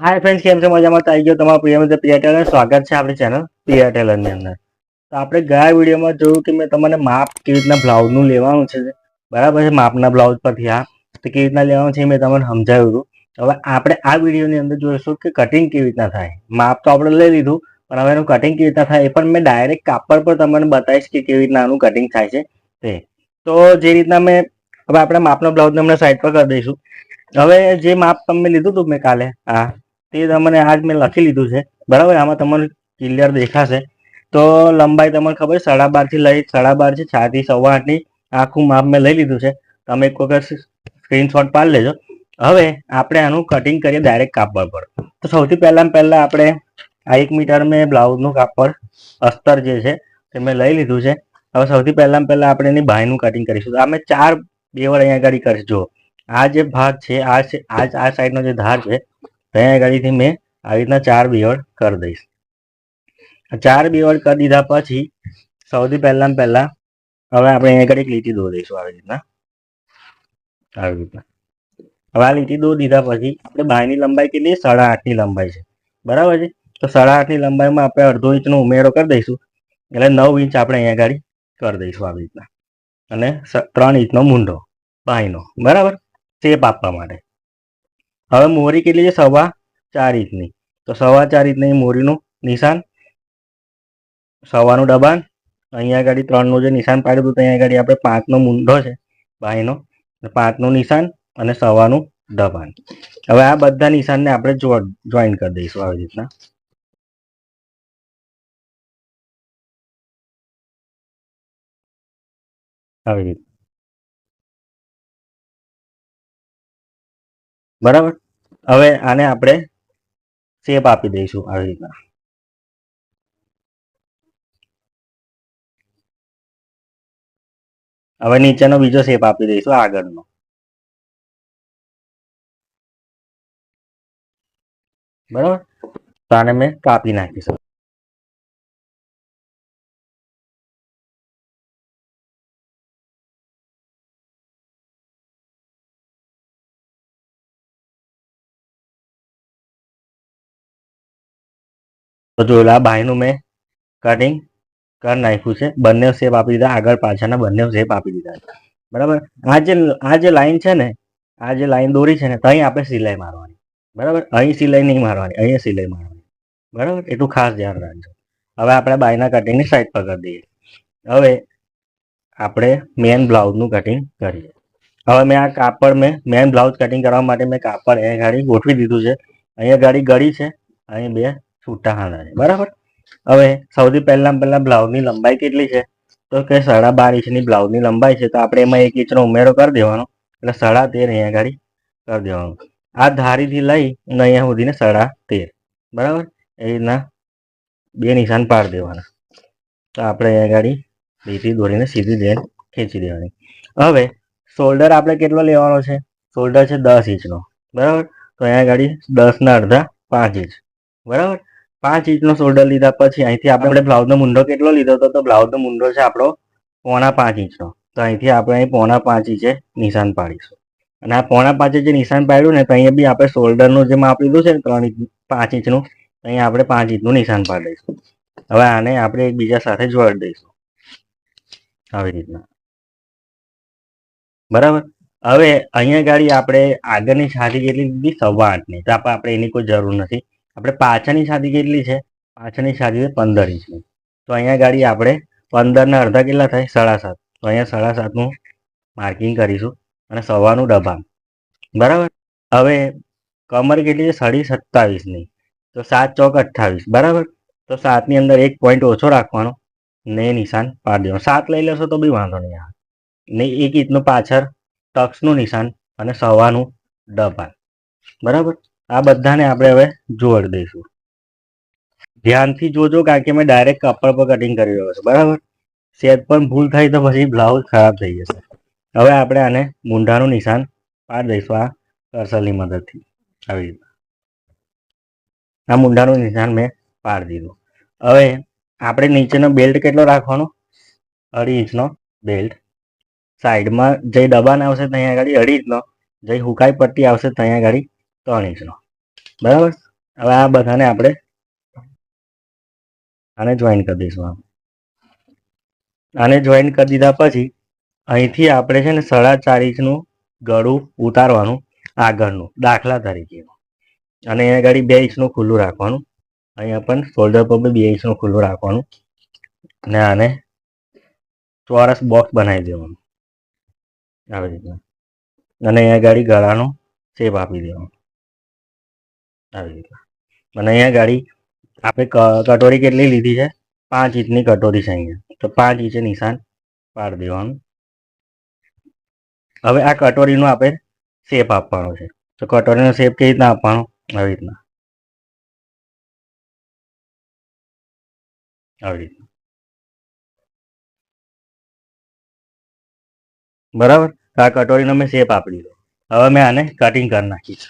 Hi friends કેમ છો? મજામાં? તો આવી ગયો તમારો પ્રિય મિત્ર પ્રિયા ટેલર સ્વાગત છે આપણી ચેનલ પ્રિયા ટેલરની અંદર. તો આપણે ગયા વિડીયોમાં જોયું કે મેં તમને માપ કેવી રીતના બ્લાઉઝનું લેવાનું છે. બરાબર છે, માપના બ્લાઉઝ પરથી આ. તો કેવી રીતના લેવાનું છે મેં તમને સમજાવ્યું હતું. હવે આપણે આ વિડીયોની અંદર જોઈશું કે કટિંગ કેવી રીતના થાય. માપ તો આપણે લઈ લીધું, પણ હવે એનું કટિંગ કેવી રીતના થાય એ પણ મેં ડાયરેક્ટ કાપડ પર તમને બતાવીશ કે કેવી રીતના આનું કટિંગ થાય છે તે. તો જે રીતના મેં, હવે આપણે માપનો બ્લાઉઝને હમણાં સાઈડ પર કરી દઈશું. હવે જે માપ તમે લીધું હતું મેં કાલે હા તે તમને આજ મેં લખી લીધું છે. બરાબર? આમાં તમને ક્લિયર દેખાશે. તો લંબાઈ તમને ખબર સાડા બારથી લઈ, સાડા બાર છે છાથી સવા આઠની આખું માપ મેં લઈ લીધું છે. તમે એક વખત સ્ક્રીનશોટ પાડી લેજો. હવે આપણે આનું કટિંગ કરીએ ડાયરેક્ટ કાપડ પર. તો સૌથી પહેલાં પહેલાં આપણે આ એક મીટર મેં બ્લાઉઝનું કાપડ અસ્તર જે છે તે મેં લઈ લીધું છે. હવે સૌથી પહેલાં પહેલાં આપણે એની બાયનું કટિંગ કરીશું. તો અમે ચાર બેવડ અહીંયા આગળ કરીશું. જો આ જે ભાગ છે, આ છે, આ આ સાઈડનો જે ધાર છે ત્યાં આગળથી મેં આવી રીતના ચાર બેવડ કરી દઈશ. ચાર બેવડ કરી દીધા પછી સૌથી પહેલાં પહેલાં હવે આપણે અહીંયા આગળ એક લીટી દોરી દઈશું આવી રીતના. આવી રીતના. હવે આ લીટી દોરી દીધા પછી આપણે બાયની લંબાઈ કેટલી સાડા આઠની લંબાઈ છે. બરાબર છે? તો સાડા આઠની લંબાઈમાં આપણે અડધો ઇંચનો ઉમેરો કરી દઈશું. એટલે નવ ઇંચ આપણે અહીંયા આગળ કરી દઈશું આવી રીતના. અને ત્રણ ઇંચનો મૂંઢો બાયનો. બરાબર? શેપ આપવા માટે. હવે મોરી કેટલી છે? સવા ચાર ઇંચની. તો સવા ચાર ઇંચની મોરીનું નિશાન, સવાનું દબાણ, અહીંયા આગળ ત્રણનું જે નિશાન પાડ્યું હતું, ત્યાં આગળ આપણે પાંચનો મૂંઢો છે, બાયનો. પાંચનું નિશાન અને સવાનું દબાણ. હવે આ બધા નિશાનને આપણે જોઈન કરી દઈશું આવી રીતના. આવી રીતે બરાબર? હવે આને આપણે શેપ આપી દઈશું આવી રીતના. હવે નીચેનો બીજો શેપ આપી દઈશું, આગળનો. બરાબર? તો આને મેં કાપી નાખીશું. તો જોયેલો આ બાયનું મેં કટિંગ કરી નાખ્યું છે. બંને શેપ આપી દીધા. આગળ પાછળના બંને શેપ આપી દીધા બરાબર? આ જે આ જે લાઈન છે ને, આ જે લાઈન દોરી છે ને તો અહીં આપણે સિલાઈ મારવાની. બરાબર? અહીં સિલાઈ નહીં મારવાની. અહીંયા સિલાઈ મારવાની. બરાબર? એટલું ખાસ ધ્યાન રાખજો. હવે આપણે બાયના કટિંગની સાઈડ પર કરી દઈએ. હવે આપણે મેન બ્લાઉઝનું કટિંગ કરીએ. હવે મેં આ કાપડ મેં મેન બ્લાઉઝ કટિંગ કરવા માટે મેં કાપડ અહીંયા ગાડી ગોઠવી દીધું છે. અહીંયા ગાડી ગળી છે. અહીં બે છૂટા હાના છે. બરાબર? હવે સૌથી પહેલાં પહેલાં બ્લાઉઝની લંબાઈ કેટલી છે? તો કે સાડા બાર ઇંચની બ્લાઉઝની લંબાઈ છે, તો આપણે એમાં એક ઇંચનો ઉમેરો કરી દેવાનો. એટલે સાડા તેર અહીંયા આગળ કરી દેવાનું. આ ધારીથી લઈ અને અહીંયા સુધીને સાડા તેર. બરાબર? એ રીતના બે નિશાન પાડી દેવાના. તો આપણે અહીંયા આગળ લીટી દોરીને સીધી જેન ખેંચી દેવાની. હવે શોલ્ડર આપણે કેટલો લેવાનો છે? શોલ્ડર છે દસ ઇંચનો. બરાબર? તો અહીંયા ગાડી દસના અડધા પાંચ ઇંચ. બરાબર? પાંચ ઇંચનો શોલ્ડર લીધા પછી અહીંથી આપણે બ્લાઉઝનો મુંડો કેટલો લીધો હતો? તો બ્લાઉઝનો મુંડો છે આપણો પોણા પાંચ ઇંચનો. તો અહીંથી આપણે અહીં પોણા પાંચ ઇંચે નિશાન પાડીશું. અને આ પોણા પાંચે જે નિશાન પાડ્યું ને, તો અહીંયા બી આપણે શોલ્ડરનું જે માપ લીધું છે ને, ત્રણ ઇંચ, પાંચ ઇંચનું અહીંયા આપણે પાંચ ઇંચનું નિશાન પાડી દઈશું હવે આને આપણે એકબીજા સાથે જોડી દઈશું. આવી રીતના. બરાબર? હવે અહીંયા ગાડી આપણે આગળની છાતી કેટલી લીધી? સવા આઠની. તો આપણે એની કોઈ જરૂર નથી. આપણે પાછળની છાતી કેટલી છે? પાછળની છાતી છે પંદર ઇંચની તો અહીંયા ગાડી આપણે પંદરના અડધા કેટલા થાય? સાડા સાત. તો અહીંયા સાડા સાતનું માર્કિંગ કરીશું અને સવાનું દબાણ. બરાબર? હવે કમર કેટલી છે? સાડી સત્તાવીસની તો સાત ચોક અઠ્ઠાવીસ. બરાબર? તો સાતની અંદર એક પોઈન્ટ ઓછો રાખવાનો. ને નિશાન પાડી દેવાનું. સાત લઈ લેશો તો બી વાંધો નહીં આવે. ને એક ઇંચનું પાછળ ટક્સનું નિશાન અને સવાનું દબાણ. બરાબર? આ બધાને આપણે હવે જોડ દઈશું. ધ્યાનથી જોજો કારણ કે મેં ડાયરેક્ટ કપડ પર કટિંગ કરી રહ્યો છું. બરાબર? સેજ પણ ભૂલ થાય તો પછી બ્લાઉઝ ખરાબ થઈ જશે. હવે આપણે આને મૂંઢાનું નિશાન પાડી દઈશું આ કરસલની મદદથી. આવી રીતે. આ મૂંઢાનું નિશાન મેં પાડી દીધું. હવે આપણે નીચેનો બેલ્ટ કેટલો રાખવાનો? અઢી ઇંચનો બેલ્ટ સાઈડમાં જે દબાણ આવશે ત્યાં આગળ અઢી ઇંચનો. જે હુકાઈ પટ્ટી આવશે ત્યાં આગળ ત્રણ ઇંચનો બરાબર? હવે આ બધાને આપણે આને જોઈન કરી દઈશું આમ. આને જોઈન કરી દીધા પછી અહીંથી આપણે છે ને સાડા ચાર ઇંચનું ગળું ઉતારવાનું આગળનું, દાખલા તરીકે. અને અહીંયા ગાડી બે ઇંચનું ખુલ્લું રાખવાનું. અહીંયા પણ શોલ્ડર પર બે ઇંચનું ખુલ્લું રાખવાનું. અને આને ચોરસ બોક્સ બનાવી દેવાનું. આવી રીતના. અને અહીંયા ગાડી ગળાનો શેપ આપી દેવાનો. આવી રીતના અને અહીંયા ગાડી, આપણે કટોરી કેટલી લીધી છે? પાંચ ઇંચની કટોરી છે અહીંયા. તો પાંચ ઇંચે નિશાન પાડી દેવાનું. હવે આ કટોરીનો આપણે શેપ આપવાનો છે. તો કટોરીનો શેપ કેવી રીતના આપવાનો? આવી રીતના. આવી રીતના. બરાબર? આ કટોરીનો મેં શેપ આપી દીધો. હવે મેં આને કટિંગ કરી નાખીશ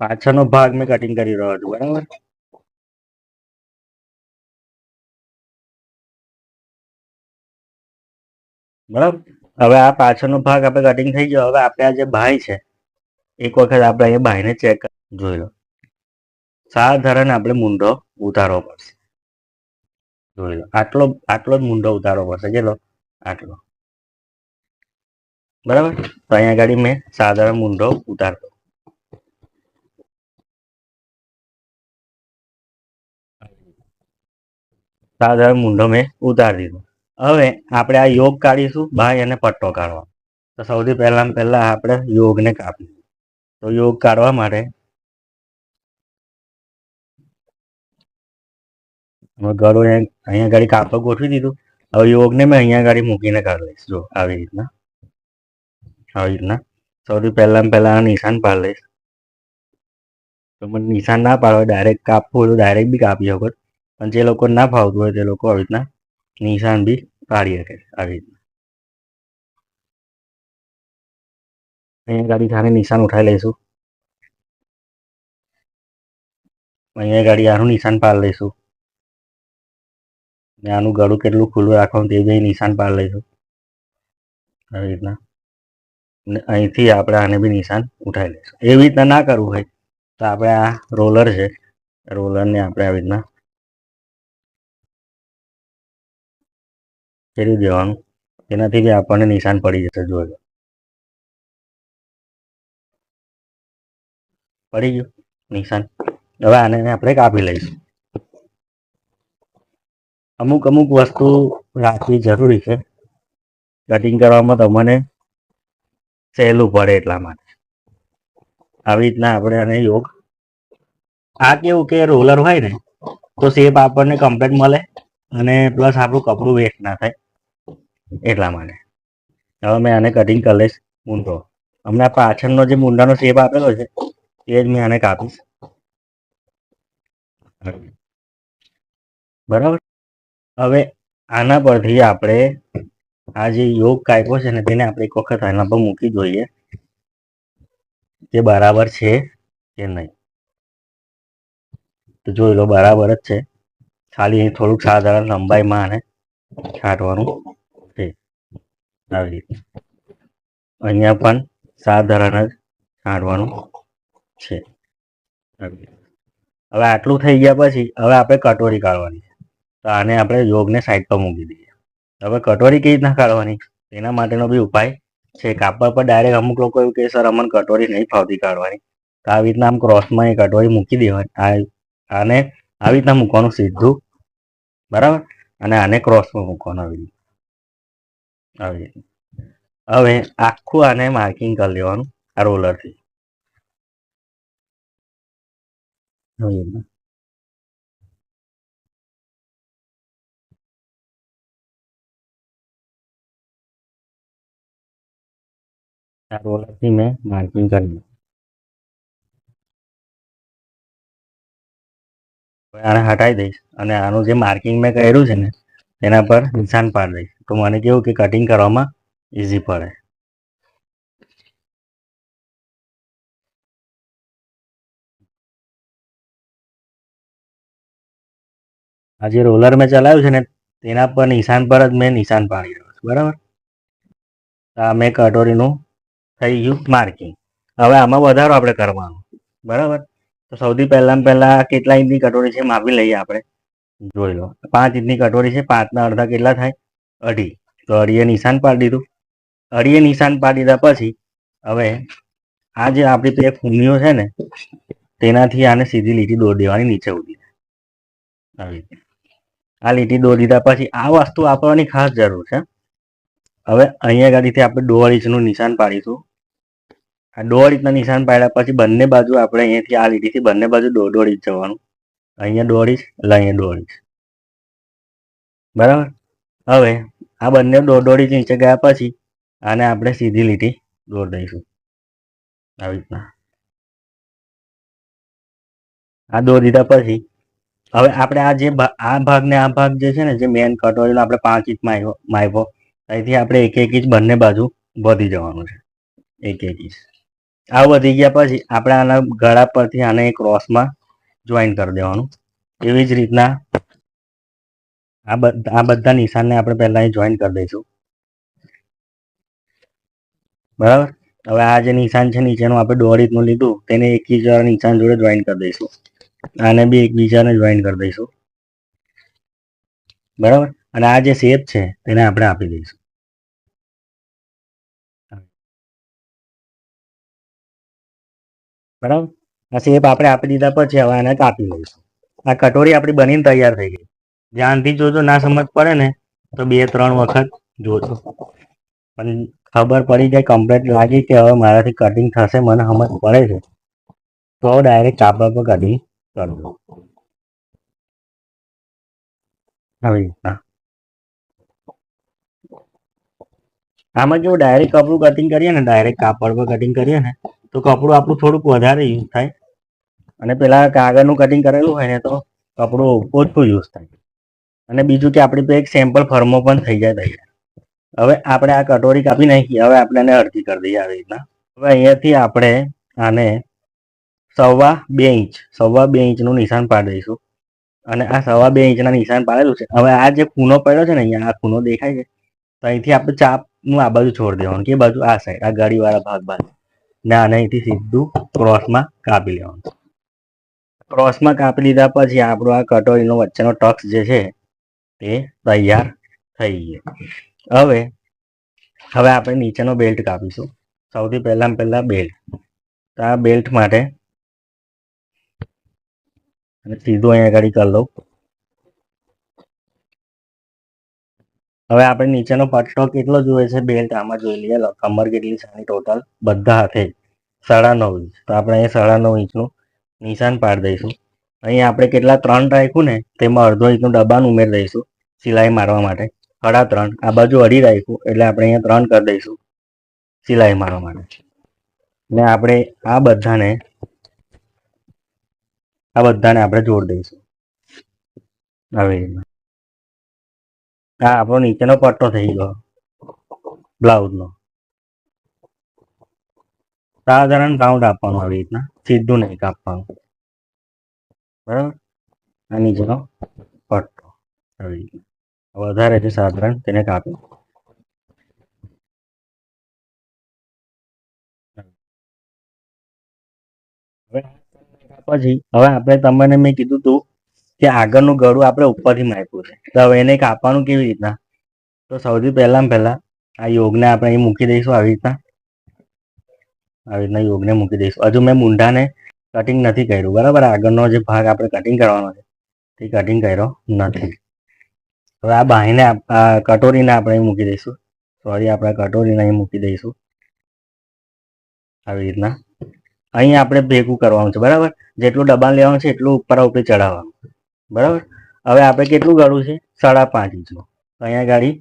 પાછળનો ભાગ મેં કટિંગ કરી રહ્યો છું, બરાબર? બરાબર? હવે આ પાછળનો ભાગ આપણે કટિંગ થઈ ગયો. હવે આપણે આ જે ભાઈ છે, એક વખત આપણે અહીંયા ભાઈને ચેક જોઈ લો. સાધારણ આપણે મૂંઢો ઉતારવો પડશે. જોઈ લો, આટલો આટલો જ મૂંઢો ઉતારવો પડશે. જે લો, આટલો. બરાબર? તો અહીંયા ગાડી મેં સાધારણ મૂંઢો ઉતારતો. સાધારણ મૂંઢો મેં ઉતારી દીધો. હવે આપણે આ યોગ કાઢીશું ભાઈ અને પટ્ટો કાઢવા. તો સૌથી પહેલા પહેલા આપણે યોગને કાપીશું તો યોગ કાઢવા માટે ગળો અહીંયા ગાડી કાપડ ગોઠવી દીધું. હવે યોગને મેં અહીંયા ગાડી મૂકીને કાઢી લઈશ. જો આવી રીતના. આવી રીતના. સૌથી પહેલા પહેલા નિશાન પાડી લઈશ. તો મને નિશાન ના પાડવા ડાયરેક્ટ કાપવું હોય તો ડાયરેક્ટ બી કાપી શકો પણ જે લોકો ના ફાવતું હોય તે લોકો આવી રીતના નિશાન બી પાડી શકે આવી રીતના. અહીંયા ગાડી ખાને નિશાન ઉઠાવી લઈશું. અહીંયા ગાડી આનું નિશાન પાડી લઈશું. ને આનું ગળું કેટલું ખુલ્લું રાખવાનું તે બી નિશાન પાડી લઈશું. આવી રીતના. અહીંથી આપણે આને બી નિશાન ઉઠાવી લઈશું. એવી રીતના ના કરવું હોય તો આપણે આ રોલર છે, રોલરને આપણે આવી રીતના ફેરવી દેવાનું તેનાથી બી આપણને નિશાન પડી જશે જોજો પડી ગયું, નિશાન. હવે આને આપણે કાપી લઈશું. અમુક અમુક વસ્તુ રાખવી જરૂરી છે. કટિંગ કરવામાં તમને સહેલું પડે એટલા માટે. આવી રીતના આપણે આને યોગ. આ કેવું કે રોલર હોય ને, તો શેપ આપણને કમ્પ્લેટ મળે અને પ્લસ આપણું કપડું વેસ્ટ ના થાય. એટલા માટે. હવે મેં આને કટિંગ કરી લઈશ મૂંઢો હમણાં પાછળનો જે મુંડાનો શેપ આપેલો છે, એ જ મેં આને કાપીશ. બરાબર? હવે આના પરથી આપણે આ જે યોગ કાપ્યો છે ને, તેને આપણે એક વખત આના પર મૂકી જોઈએ કે બરાબર છે કે નહીં. તો જોઈ લો, બરાબર જ છે. ખાલી થોડુંક સાધારણ લંબાઈમાં આને છાંટવાનું. આવી રીતે. અહીંયા પણ સાધારણ જ છાંટવાનું છે. હવે આટલું થઈ ગયા પછી હવે આપણે કટોરી કાઢવાની છે. તો આને આપણે યોગને સાઈડ પર મૂકી દઈએ. હવે કટોરી કેવી રીતના કાઢવાની? તેના માટેનો બી ઉપાય છે. કાપડ પર ડાયરેક્ટ અમુક લોકો એવું કે સર, અમને કટોરી નહીં ફાવતી કાઢવાની. તો આવી રીતના આમ ક્રોસમાં એ કટોરી મૂકી દેવાની. આને આવી રીતના મૂકવાનું સીધું. બરાબર? અને આને ક્રોસમાં મૂકવાનું આવી રીતે. આવી હવે આખું આને માર્કિંગ કરી લેવાનું, આ રોલરથી આવી આ રોલરથી મેં માર્કિંગ કરી. આને હટાવી દઈશ. અને આનું જે માર્કિંગ મેં કર્યું છે ને તેના પર નિશાન પાડી દઈશ તો મને કેવું કે કટિંગ કરવામાં ઇઝી પડે. આ જે રોલર મેં ચલાવ્યું છે ને, તેના પર નિશાન પર જ મેં નિશાન પાડી રહ્યો છું. બરાબર? આ મેં કટોરીનું થઈ ગયું માર્કિંગ હવે આમાં વધારો આપણે કરવાનો. બરાબર? તો સૌથી પહેલાં પહેલા કેટલા ઇંચની કટોરી છે માપી લઈએ આપણે. જોઈ લો. પાંચ ઇંચની કટોરી છે, પાંચના અડધા કેટલા થાય? અઢી. તો અઢીએ નિશાન પાડી દીધું. અઢીએ નિશાન પાડી દીધા પછી, હવે આ જે આપણી પેલી ફૂમીઓ છે ને, તેનાથી આને સીધી લીટી દોરી દેવાની નીચે ઉડી આવી રીતે. આ લીટી દોરી દીધા પછી આ વસ્તુ આપવાની ખાસ જરૂર છે. હવે અહીંયા ગાડીથી આપણે દોઢ ઇંચનું નિશાન પાડીશું. આ દોઢ ઇંચના નિશાન પાડ્યા પછી બંને બાજુ આપણે અહીંયાથી આ લીટીથી બંને બાજુ દોઢ દોઢ ઇંચ જવાનું. અહીંયા દોડીશ એટલે અહીંયા દોડીશ બરાબર? હવે આ બંને દોઢ નીચે ગયા પછી આને આપણે સીધી લીટી દોર દઈશું. આવી રીતના. આ દોર દીધા પછી હવે આપણે આ જે આ ભાગ ને આ ભાગ જે છે ને, જે મેન કટોરીનો આપણે પાંચ ઇંચ માયવો માયવો અહીંથી આપણે એક એક ઇંચ બંને બાજુ વધી જવાનું છે. એક એક ઇંચ. આ વધી ગયા પછી આપણે આના ગળા પરથી આને ક્રોસમાં જોઈન કરી દેવાનું. એવી જ રીતના આ બધા નિશાનને આપણે પહેલા જોઈન કરી દઈશું. બરાબર? હવે આ જે નિશાન છે નીચેનું આપણે દોઢ લીધું, તેને એકબીજા નિશાન જોડે જોઈન કરી દઈશું. આને બી એકબીજાને જોઈન કરી દઈશું. બરાબર? અને આ જે શેપ છે, તેને આપણે આપી દઈશું. બરાબર? આ શેપ આપણે આપી દીધા પછી હવે આને કાપી લઈશું આ કટોરી આપણી બનીને તૈયાર થઈ ગઈ. ધ્યાનથી જોજો, ના સમજ પડે ને, તો બે, ત્રણ વખત જોજો. પણ ખબર પડી જાય કમ્પ્લેટ લાગી કે હવે મારાથી કટિંગ થશે, મને સમજ પડે છે. તો ડાયરેક્ટ કાપડ પર કટિંગ કરજો આવી રીતના. આમાં જો ડાયરેક્ટ કપડું કટિંગ કરીએ ને ડાયરેક્ટ કાપડ પર કટિંગ કરીએ ને, તો કપડું આપણું થોડુંક વધારે યુઝ થાય. અને પેલા કાગળનું કટિંગ કરેલું હોય ને તો કપડું ઓછું યુઝ થાય. અને બીજું કે આપણી એક સેમ્પલ ફર્મો પણ થઈ જાય તૈયાર હવે આપણે આ કટોરી કાપી નાખી, હવે આપણે એને અડધી કરી દઈએ આવી રીતના. હવે અહીંયાથી આપણે આને સવા બે ઇંચ, સવા બે ઇંચનું નિશાન પાડી દઈશું અને આ સવા બે ઇંચના નિશાન પાડેલું છે. હવે આ જે ખૂનો પડ્યો છે ને અહીંયા, આ ખૂનો દેખાય છે? તો અહીંથી આપણે ચાપનું આ બાજુ છોડી દેવાનું કે બાજુ આ સાઈડ આ ગાડીવાળા ભાગ બાજુ ને આને અહીંથી સીધું ક્રોસમાં કાપી લેવાનું. ક્રોસમાં કાપી લીધા પછી આપણો આ કટોરીનો વચ્ચેનો ટક્સ જે છે તે તૈયાર થઈ ગયો. હવે હવે આપણે નીચેનો બેલ્ટ કાપીશું. સૌથી પહેલાં પહેલાં બેલ્ટ. તો આ બેલ્ટ માટે અને સીધું અહીંયા આગળ કરી લઉં હવે આપણે નીચેનો પટ્ટો કેટલો જોઈએ છે? બેલ્ટ આમાં જોઈ લઈએ. કમર કેટલી છે ટોટલ બધા હાથે સાડા નવ ઇંચ. તો આપણે અહીંયા સાડા નવ ઇંચનું નિશાન પાડી દઈશું. અહીં આપણે કેટલા ત્રણ રાખ્યું ને, તેમાં અડધો ઇંચનું ડબ્બાનું ઉમેરી દઈશું સિલાઈ મારવા માટે. અડા ત્રણ, આ બાજુ અઢી રાખ્યું, એટલે આપણે અહીંયા ત્રણ કરી દઈશું સિલાઈ મારવા માટે. ને આપણે આ બધાને આ બધાને આપણે જોડ દઈશું. આવી રીતના આ આપણો નીચેનો પટ્ટો થઈ ગયો, બ્લાઉઝનો. સાધારણ કાઉન્ટ આપવાનું આવી રીતના. સીધું નહીં કાપવાનું. બરાબર? આ નીચેનો પટ્ટો આવી રીતના વધારે છે સાધારણ, તેને કાપી. પછી હવે આપણે તમને મેં કીધું તું કે આગળનું ગળું આપણે ઉપરથી માપ્યું છે. તો હવે એને કાપવાનું કેવી રીતના? તો સૌથી પહેલાં પહેલાં આ યોગને આપણે અહીં મૂકી દઈશું આવી રીતના. આવી રીતના યોગને મૂકી દઈશું. હજુ મેં મૂંઢાને કટિંગ નથી કર્યું. બરાબર? આગળનો જે ભાગ આપણે કટિંગ કરવાનો છે, તે કટિંગ કર્યો નથી. હવે આ બાહીને કટોરીને આપણે મૂકી દઈશું. સોરી આપણે કટોરીને અહીં મૂકી દઈશું. આવી રીતના. અહીં આપણે ભેગું કરવાનું છે, બરાબર? જેટલું દબાણ લેવાનું છે, એટલું ઉપર ઉપર ચડાવવાનું બરાબર? હવે આપણે કેટલું ગાળું છે? સાડા પાંચ ઇંચનું. અહીંયા ગાડી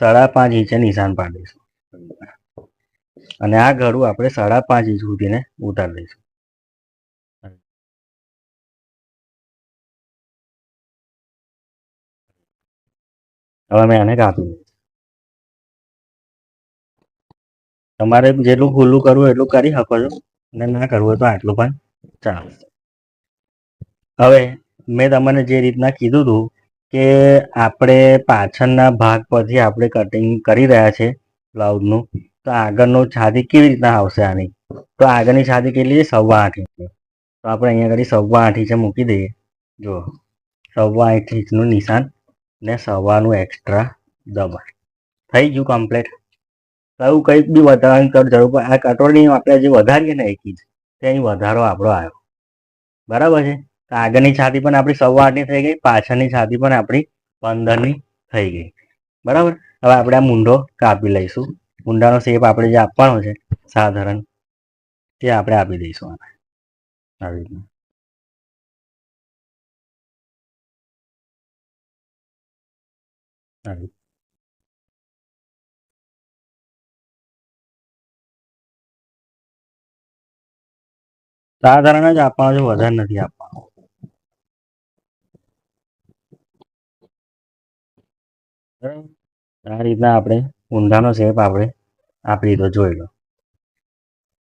સાડા પાંચ ઇંચે નિશાન પાડીશું દઈશું. અને આ ગળું આપણે સાડા પાંચ ઇંચ સુધીને ઉતારી દઈશું. હવે આને કાપી તમારે જેટલું ખુલ્લું કરવું એટલું કરી શકો છો. અને ના કરવું હોય તો આટલું પણ ચાલશે હવે મેં તમને જે રીતના કીધું હતું કે આપણે પાછળના ભાગ પરથી આપણે કટિંગ કરી રહ્યા છે બ્લાઉઝનું તો આગળનું છાતી કેવી રીતના આવશે આની? તો આગળની છાતી કેટલી છે? સવા આઠ ઇંચની તો આપણે અહીંયા આગળ સવા આઠ ઇંચે મૂકી દઈએ. જો, સવા આઠ ઇંચનું નિશાન ને સવાનું એક્સ્ટ્રા દબાણ. થઈ ગયું કમ્પ્લીટ કયું કંઈક બી વધારવાની કર જરૂર પડે. આ કટોરી આપણે જે વધારીએ ને એક ઇંચ, તે વધારો આપણો આવ્યો. બરાબર છે? તો આગળની છાતી પણ આપણી સવા આઠની થઈ ગઈ, પાછળની છાતી પણ આપણી પંદરની થઈ ગઈ. બરાબર? હવે આપણે આ મૂંઢો કાપી લઈશું. મૂંઢાનો શેપ આપણે જે આપવાનો છે, સાધારણ, તે આપણે આપી દઈશું આને. આવી રીતના. સાધારણ જ આપવાનો છે, વધારે નથી આપવાનો. આ રીતના આપણે ઊંધાનો શેપ આપણે આપી દીધો જોઈ લો.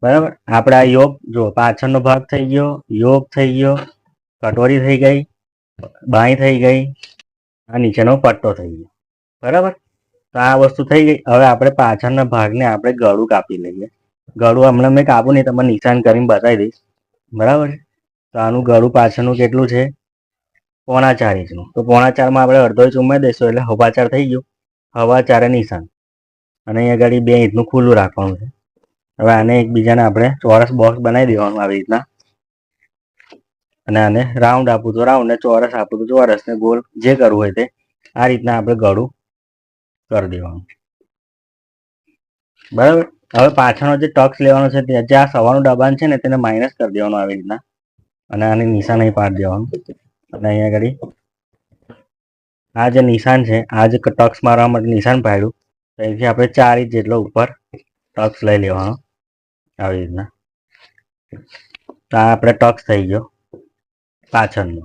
બરાબર? આપણે આ યોગ, જો પાછળનો ભાગ થઈ ગયો, યોગ થઈ ગયો, કટોરી થઈ ગઈ, બાંય થઈ ગઈ, આ નીચેનો પટ્ટો થઈ ગયો. બરાબર? તો આ વસ્તુ થઈ ગઈ. હવે આપણે પાછળના ભાગને આપણે ગળું કાપી લઈએ. ગળું હમણાં મેં કાપું નહીં, તમને નિશાન કરીને બતાવી દઈશ. બરાબર તો આનું ગળું પાછળનું કેટલું છે? પોણા ચાર ઇંચનું. તો પોણા ચારમાં આપણે અડધો ઇંચ ઉમેરી દઈશું એટલે હવા ચાર થઈ ગયું. હવા ચારે નિશાન. અને અહીંયા આગળ બે ઇંચનું ખુલ્લું રાખવાનું છે. હવે આને એકબીજાને આપણે ચોરસ બોક્સ બનાવી દેવાનું આવી રીતના. અને આને રાઉન્ડ આપવું તો રાઉન્ડ ને ચોરસ આપવું તો ચોરસ ને ગોળ જે કરવું હોય તે આ રીતના આપણે ગળું કરી દેવાનું. બરાબર? હવે પાછળનો જે ટક્સ લેવાનો છે તે જે આ સવાનું દબાણ છે ને તેને માઇનસ કરી દેવાનું આવી રીતના. અને આની નિશાન અહીં પાડી દેવાનું. અને અહીંયા આગળ આ જે નિશાન છે, આ જે ટક્સ મારવા માટે નિશાન પાડ્યું અહીંથી આપણે ચાર ઇંચ જેટલો ઉપર ટક્સ લઈ લેવાનો. આવી રીતના. આ આપણે ટક્સ થઈ ગયો પાછળનો.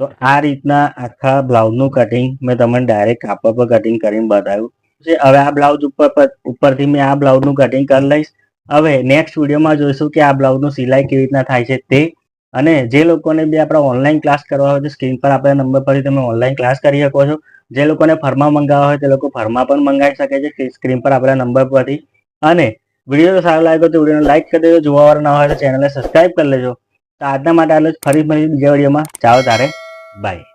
તો આ રીતના આખા બ્લાઉઝનું કટિંગ મેં તમને ડાયરેક્ટ કાપડ પર કટિંગ કરીને બતાવ્યું છે. હવે આ બ્લાઉઝ ઉપર ઉપરથી મેં આ બ્લાઉઝનું કટિંગ કરી લઈશ. હવે નેક્સ્ટ વિડીયોમાં જોઈશું કે આ બ્લાઉઝનું સિલાઈ કેવી રીતના થાય છે તે અને જે લોકોને બી આપણે ઓનલાઈન ક્લાસ કરવા હોય તો સ્ક્રીન પર આપણા નંબર પરથી તમે ઓનલાઈન ક્લાસ કરી શકો છો. જે લોકોને ફરમા મંગાવવા હોય તે લોકો ફરમાં પણ મંગાવી શકે છે. સ્ક્રીન પર આપેલા નંબર પરથી. અને વીડિયો સારો લાગ્યો તો વિડીયોને લાઈક કરી દેજો. જોવાવાળા ના હોય તો ચેનલને સબસ્ક્રાઈબ કરી લેજો. તો આજના માટે આટલું જ. ફરી ફરી બીજા વિડીયોમાં. ચાલો તારે. બાય.